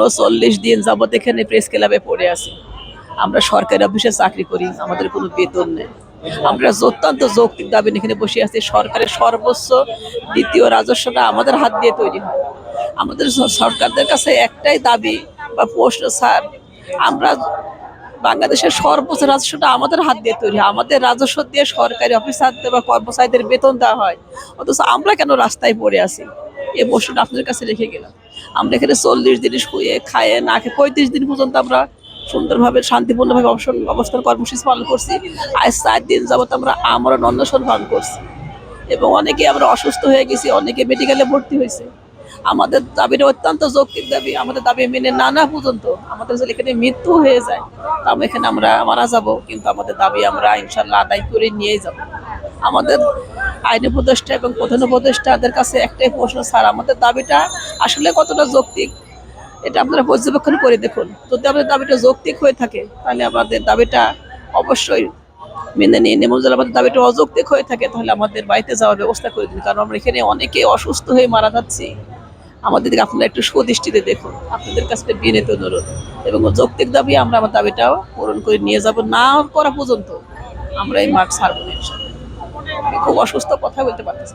উনচল্লিশ দিন যাবত এখানে প্রেস ক্লাবে পড়ে আছি। আমরা সরকারি অফিসে চাকরি করি, আমাদের কোনো বেতন নেই। আমরা অত্যন্ত যৌক্তিক দাবি এখানে বসে আছি, সরকারের সর্বোচ্চ দ্বিতীয় রাজস্বটা আমাদের হাত দিয়ে তৈরি হয়। আমাদের সরকারদের কাছে একটাই দাবি বা প্রশ্ন, স্যার, আমরা বাংলাদেশের সর্বোচ্চ রাজস্বটা আমাদের হাত দিয়ে তৈরি আমাদের রাজস্ব দিয়ে সরকারি অফিসারদের বা কর্মচারীদের বেতন দেওয়া হয়। অথচ আমরা কেন রাস্তায় পড়ে আছি? এই প্রশ্নটা আপনাদের কাছে রেখে গেলাম। আমরা এখানে চল্লিশ দিন শুয়ে খায়ে না খেয়ে পঁয়ত্রিশ দিন পর্যন্ত আমরা সুন্দরভাবে, শান্তিপূর্ণভাবে অবসর অবস্থান কর্মসূচি পালন করছি। আজ চার দিন যাবত আমরা আমরা অন্বেষণ পালন করছি। এবং অনেকে আমরা অসুস্থ হয়ে গেছি, অনেকে মেডিকেলে ভর্তি হয়েছে। আমাদের দাবিটা অত্যন্ত যৌক্তিক দাবি। আমাদের দাবি মেনে না না পর্যন্ত আমাদের যদি এখানে মৃত্যু হয়ে যায় তাহলে এখানে আমরা মারা যাব। কিন্তু আমাদের দাবি আমরা ইনশাল্লাহ আদায় করে নিয়ে যাব। আমাদের আইন উপদেষ্টা এবং প্রধান উপদেষ্টাদের কাছে একটাই প্রশ্ন, স্যার, আমাদের দাবিটা আসলে কতটা যৌক্তিক? এটা আপনারা পর্যবেক্ষণ করে দেখুন। যদি আমাদের দাবিটা যৌক্তিক হয়ে থাকে, তাহলে আমাদের দাবিটা অবশ্যই মেনে নিয়ে যদি আমাদের দাবিটা অযৌক্তিক হয়ে থাকে, তাহলে আমাদের বাড়িতে যাওয়ার ব্যবস্থা করে দিন। কারণ আমরা এখানে অনেকে অসুস্থ হয়ে মারা যাচ্ছি। আমাদের আপনারা একটু সুদৃষ্টিতে দেখুন। আপনাদের কাছে বিনীত অনুরোধ। এবং যৌক্তিক দাবি আমরা আমার দাবিটাও পূরণ করে নিয়ে যাব, না করা পর্যন্ত। আমরা এই মাঠ ছাড়বো না খুব অসুস্থ কথা বলতে পারতেছি।